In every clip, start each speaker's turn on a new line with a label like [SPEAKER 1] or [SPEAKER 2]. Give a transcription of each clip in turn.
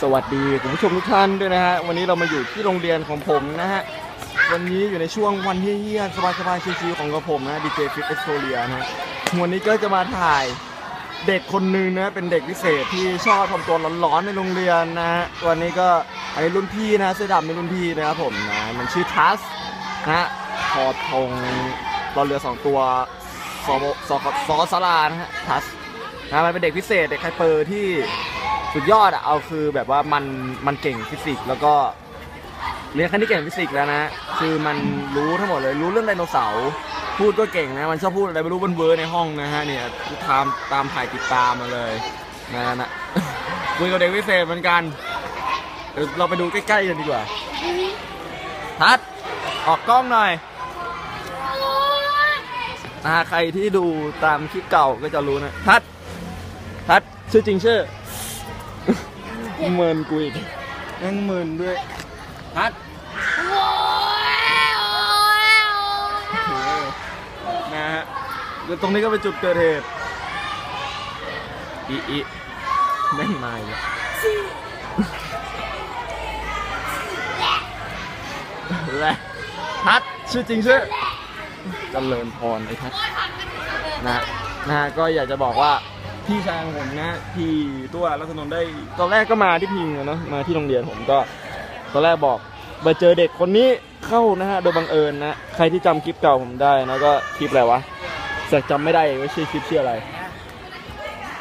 [SPEAKER 1] สวัสดีคุณผู้ชมทุกท่านด้วยนะฮะวันนี้เรามาอยู่ที่โรงเรียนของผมนะฮะวันนี้อยู่ในช่วงวันเยี่ยๆสบายๆชิวๆของกระผมนะดีเจฟิตเอ็กโซเลียนะวันนี้ก็จะมาถ่ายเด็กคนนึงนะเป็นเด็กพิเศษที่ชอบทำตัวร้อนๆในโรงเรียนนะฮะวันนี้ก็ไอ้รุ่นพี่นะเสื้อดำเป็นรุ่นพี่นะครับผมนะมันชื่อทัสนะฮะคอทงรอเรือสองตัวสอสอสอสลานะฮะทัสนะมันเป็นเด็กพิเศษเด็กไฮเปอร์ที่ สุดยอดอะเอาคือแบบว่ามันมันเก่งฟิสิกส์แล้วก็เรียนคณิตเก่งฟิสิกส์แล้วนะคือมันรู้ทั้งหมดเลยรู้เรื่องไดโนเสาร์พูดก็เก่งนะมันชอบพูดอะไรไม่รู้บนเวอร์ในห้องนะฮะเนี่ยตามตามถ่ายติดตามมาเลยนะนะคุยกับเด็กพิเศษเหมือนกันเดี๋ยวเราไปดูใกล้ๆกันดีกว่าทัดออกกล้องหน่อยนะฮะใครที่ดูตามคลิปเก่าก็จะรู้นะทัดทัดชื่อจริงชื่อ เมินกูอีกยังเมินด้วยฮัทนะฮะแล้วตรงนี้ก็เป็นจุดเกิดเหตุอีอีแม่งมาอีกแล้วและทัดชื่อจริงชื่อเจริญพรไอ้ทัดนะฮะนะฮะก็อยากจะบอกว่า พี่ชายของผมนะที่ตัวรัตนนท์ได้ ตอนแรกก็มาที่พิงอะเนาะมาที่โรงเรียนผมก็ ตอนแรกบอกมาเจอเด็กคนนี้เข้านะฮะโดยบังเอิญนะใครที่จำคลิปเก่าผมได้นะก็คลิปอะไรวะแต่จำไม่ได้ว่าชื่อคลิปชื่ออะไร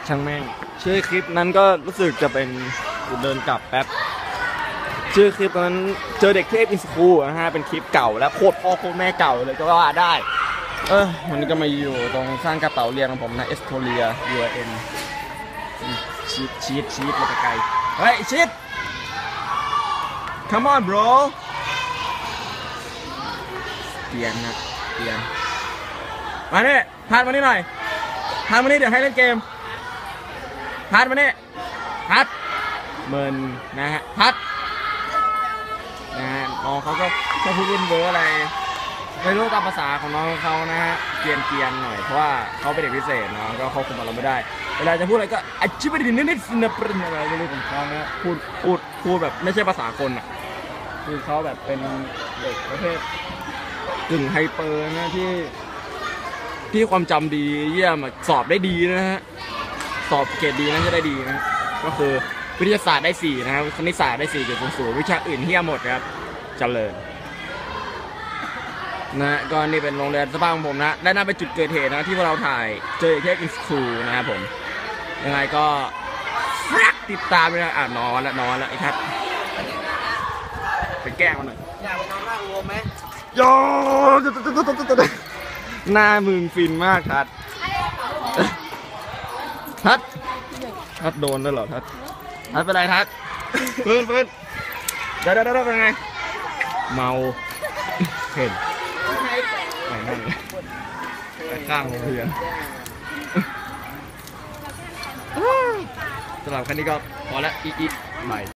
[SPEAKER 1] ช่างแม่งชื่อคลิปนั้นก็รู้สึกจะเป็นเดินกลับแป๊บ ชื่อคลิปตอนนั้นเจอเด็กเทพอินสคูลนะฮะเป็นคลิปเก่าแล้วโคตรพ่อโคตรแม่เก่าเลยก็ว่าได้ เออวันนี้ก็มาอยู่ตรงสร้างกระเป๋าเรียนของผมนะเอสโทเลีย U N ชีดชีดชีดมาไกลเฮ้ยชีด come on bro เปลี่ยนนะเปลี่ยนมาเนี่ยพาดมานี่หน่อยพาดมานี่เดี๋ยวให้เล่นเกมพาดมานี่พัดเมินนะฮะพัดนะฮะน้องเขาก็ชอบพูดเล่นเบอร์อะไร ไม่รู้ตามภาษาของน้องเขานะฮะเกรียนเกียนๆหน่อยเพราะว่าเขาเป็นเด็กพิเศษเนาะก็ควบคุมอารมณ์ไม่ได้ เวลาจะพูดอะไรก็อาชิบะดินนิดๆนะปรินอะไรไม่รู้ของเขานะพูดพูดพูดแบบไม่ใช่ภาษาคนอะคือเขาแบบเป็นเด็กประเภทกึ่งไฮเปอร์นะที่ ที่ความจำดีเยี่ยมสอบได้ดีนะฮะสอบเกรดดีนะจะได้ดีนะก็คือวิทยาศาสตร์ได้สี่นะครับคณิตศาสตร์ได้สี่จุดศูนย์วิชาอื่นเฮี้ยหมดครับเจริญ นะก็นี่เป็นโรงเรียนสภาพของผมนะและน่าเป็นจุดเกิดเหตุนะที่พวกเราถ่ายเจอเทคอินสคูลนะครับผม ยังไงก็รักติดตามด้วยนะอะนอนละนอนละไอ้ทัดไปแกล้งมันหน่อย
[SPEAKER 2] อยากไปนอนบ้านรวมไหม
[SPEAKER 1] โยหน้ามึงฟินมากทัดทัดทัดโดนแล้วเหรอทัดทัดเป็นไรทัดฟื้นฟื้นเดี๋ยวเดี๋ยวเดี๋ยวเป็นไง เมาเห็นไป นั่นเลยไปข้างโรงเรียนสำหรับคันนี้ก็พอแล้วอีกอีกใหม่